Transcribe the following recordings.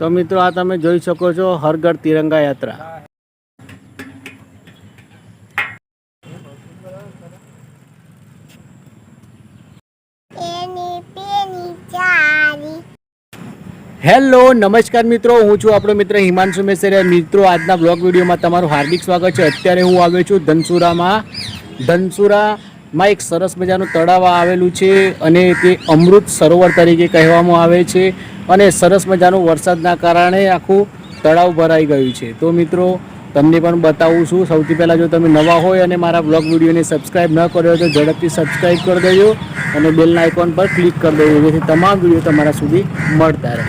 તો મિત્રો આ તમે જોઈ શકો છો હરગઢ તિરંગા યાત્રા. હેલો નમસ્કાર મિત્રો હું છું આપણો મિત્ર હિમાંશુ મેસરિયા. મિત્રો આજના બ્લોગ વિડીયોમાં તમારું હાર્દિક સ્વાગત છે. અત્યારે હું આવ્યો છું ધનસુરામાં. ધનસુરામાં એક સરસ મજાનું તળાવ આવેલું છે અને તે અમૃત સરોવર તરીકે કહેવામાં આવે છે. અને સરસ મજાનું વરસાદના કારણે આખું તળાવ ભરાઈ ગયું છે. તો મિત્રો, તમને પણ બતાવું છું, સૌથી પહેલાં જો તમે નવા હોય અને મારા બ્લોગ વિડીયોને સબસ્ક્રાઈબ ન કર્યો તો ઝડપથી સબસ્ક્રાઈબ કરી દેજો અને બેલના આઇકોન પર ક્લિક કરી દેજો, જેથી તમામ વીડિયો તમારા સુધી મળતા રહે.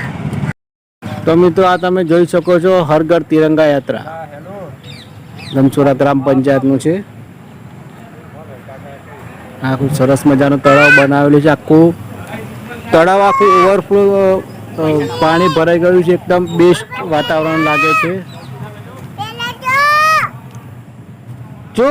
તો મિત્રો, આ તમે જોઈ શકો છો હરગઢ તિરંગા યાત્રા. ધનસુરા ગ્રામ પંચાયતનું છે. આખું સરસ મજાનું તળાવ બનાવેલું છે. આખું તળાવ આખું ઓવરફ્લો પાણી ભરાઈ ગયું છે એકદમ બેસ્ટ વાતાવરણ લાગે છે. જો.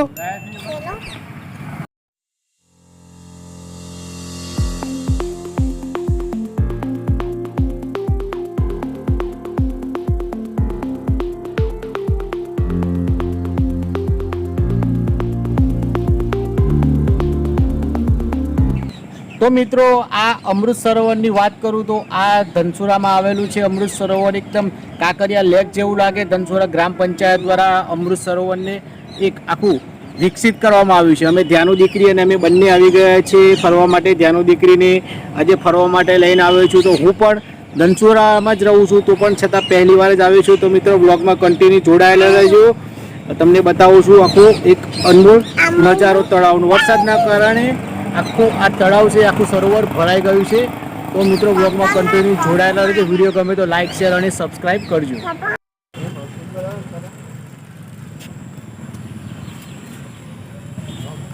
તો મિત્રો, આ અમૃત સરોવરની વાત કરું તો આ ધનસુરામાં આવેલું છે અમૃત સરોવર. એકદમ કાંકરિયા લેક જેવું લાગે. ધનસુરા ગ્રામ પંચાયત દ્વારા અમૃત સરોવરને એક આખું વિકસિત કરવામાં આવ્યું છે. અમે ધ્યાનુ દીકરી અને અમે બંને આવી ગયા છીએ ફરવા માટે. ધ્યાનુ દીકરીને આજે ફરવા માટે લઈને આવ્યો છું. તો હું પણ ધનસુરામાં જ રહું છું. તો પણ છતાં પહેલી વાર જ આવ્યો છું. તો મિત્રો બ્લોગમાં કન્ટિન્યુ જોડાયેલા રહેજો. તમને બતાવું છું આખું એક અનમોલ નજારો તળાવનો. વરસાદના કારણે આખું આ તળાવ છે, આખું સરોવર ભરાઈ ગયું છે. તો મિત્રો બ્લોગમાં કન્ટિન્યુ જોડાયેલા રહેજો. વીડિયો ગમે તો લાઇક શેર અને સબસ્ક્રાઈબ કરજો.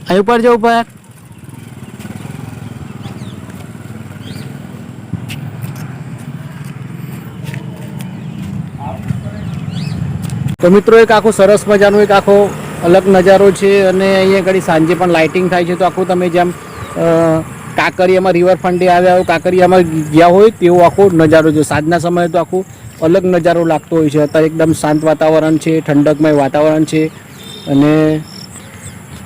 અહીં ઉપર જો ઉપર. તો મિત્રો, એક આખો સરસ મજાનું એક આખો અલગ નજારો છે અને અહીંયા ઘડી સાંજે પણ લાઇટિંગ થાય છે. તો આખું તમે જેમ કાંકરિયામાં રિવરફ્રન્ટે આવ્યા હોય, કાંકરિયામાં ગયા હોય, તેવો આખો નજારો છે. સાંજના સમયે તો આખું અલગ નજારો લાગતો હોય છે. અત્યારે એકદમ શાંત વાતાવરણ છે, ઠંડકમય વાતાવરણ છે. અને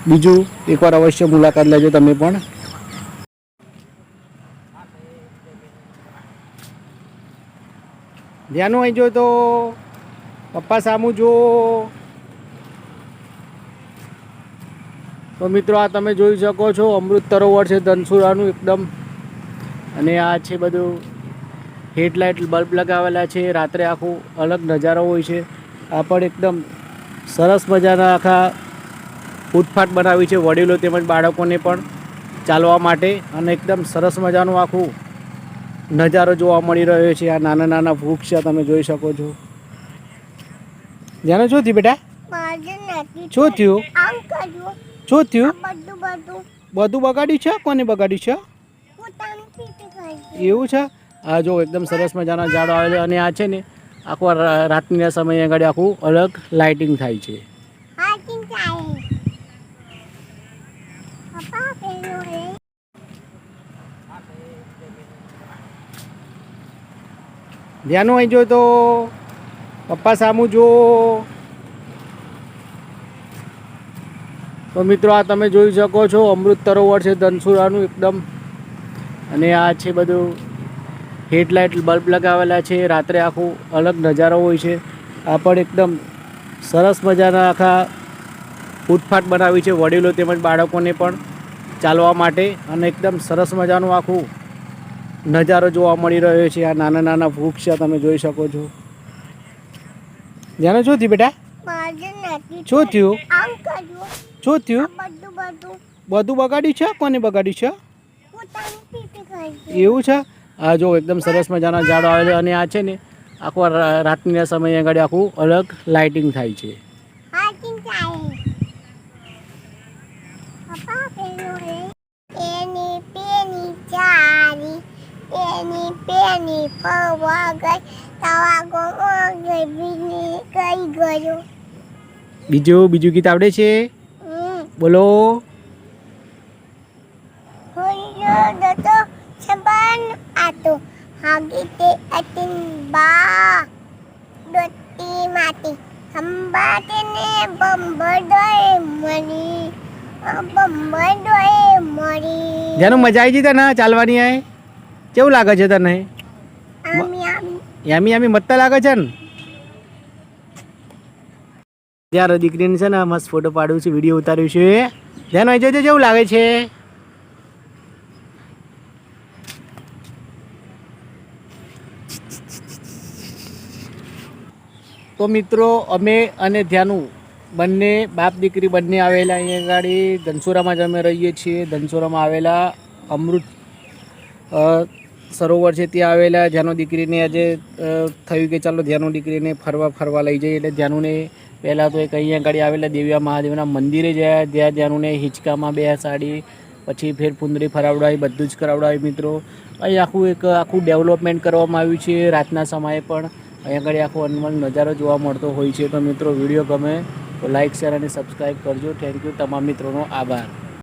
બીજું એકવાર અવશ્ય મુલાકાત લેજો તમે પણ. ધ્યાનો અહીં જો તો પપ્પા સામું જો તો મિત્રો આ તમે જોઈ શકો છો અમૃત સરોવર છે ધનસુરાનું એકદમ. અને આ છે બધું હેડલાઇટ બલ્બ લગાવેલા છે રાત્રે આખું અલગ નજારો હોય છે. આ પણ એકદમ સરસ મજાના આખા ફૂટફાટ બનાવી છે વડીલો તેમજ બાળકોને પણ ચાલવા માટે. અને એકદમ સરસ મજાનું આખું નજારો જોવા મળી રહ્યો છે. આ નાના નાના વૃક્ષ છે તમે જોઈ શકો છો. જાણે શું થયું બેટા? શું થયું? શું થયું? બધું બગાડ્યું છે? કોને બગાડ્યું છે? એવું છે? આ જો એકદમ સરસ મજાના ઝાડો આવે છે અને આ છે ને આખો રાતના સમયે આગળ આખું અલગ લાઇટિંગ થાય છે. ધ્યાન અહીં જો તો પપ્પા સામું જો તો મિત્રો આ તમે જોઈ શકો છો અમૃત સરોવર છે ધનસુરાનું એકદમ. અને આ છે બધું હેડલાઇટ બલ્બ લગાવેલા છે રાત્રે આખું અલગ નજારો હોય છે. આ પણ એકદમ સરસ મજાના આખા ફૂટફાટ બનાવી છે વડીલો તેમજ બાળકોને પણ ચાલવા માટે. અને એકદમ સરસ મજાનું આખું નજારો જોવા મળી રહ્યો છે. આ નાના નાના વૃક્ષ છે તમે જોઈ શકો છો. જાણે શું થયું બેટા? શું થયું? શું થયું? બધું બગાડ્યું છે? કોને બગાડ્યું છે? એવું છે? આ જો એકદમ સરસ મજાના ઝાડો આવે છે અને આ છે ને આખો રાતના સમયે આગળ આખું અલગ લાઇટિંગ થાય છે. બીજું બીજું ગીત આવડે છે? બોલો. તો સબન આતો. હાગી તે અતિન બા દોતી માતી સંબાતે ને બંબર દોય મની બંબર દોય મરી. જેનું મજા આવી જઈ તને ચાલવાની આય? કેવું લાગે છે તને? યામી. યામી મત્તા લાગે છે ને? ત્યારે દીકરીને છે ને મસ્ત ફોટો પાડ્યું છે વીડિયો ઉતાર્યું છે. ધ્યાન હોય જોજો કેવું લાગે છે. તો મિત્રો, અમે અને ધ્યાનું બંને, બાપ દીકરી બંને આવેલા અહીંયા ગાડી. ધનસુરામાં જ અમે રહીએ છીએ. ધનસુરામાં આવેલા અમૃત સરોવર છે ત્યાં આવેલા ધ્યાનો દીકરીને આજે થયું કે ચાલો ધ્યાનો દીકરીને ફરવા ફરવા લઈ જઈએ એટલે ધ્યાનુને પહેલાં તો એક અહીંયા આગળ આવેલા દેવ્યા મહાદેવના મંદિરે ગયા જ્યાં ધ્યાનુને હિંચકામાં બે સાડી, પછી ફેર પુંદરી ફરાવડાવી, બધું જ કરાવડાવી મિત્રો. અહીં આખું એક, આખું ડેવલપમેન્ટ કરવામાં આવ્યું છે રાતના સમયે પણ. અહીંયા આગળ આખો અનમલ નજારો જોવા મળતો હોય છે. તો મિત્રો, વીડિયો ગમે તો લાઇક શેર અને સબસ્ક્રાઈબ કરજો. થેન્ક યુ તમામ મિત્રોનો આભાર.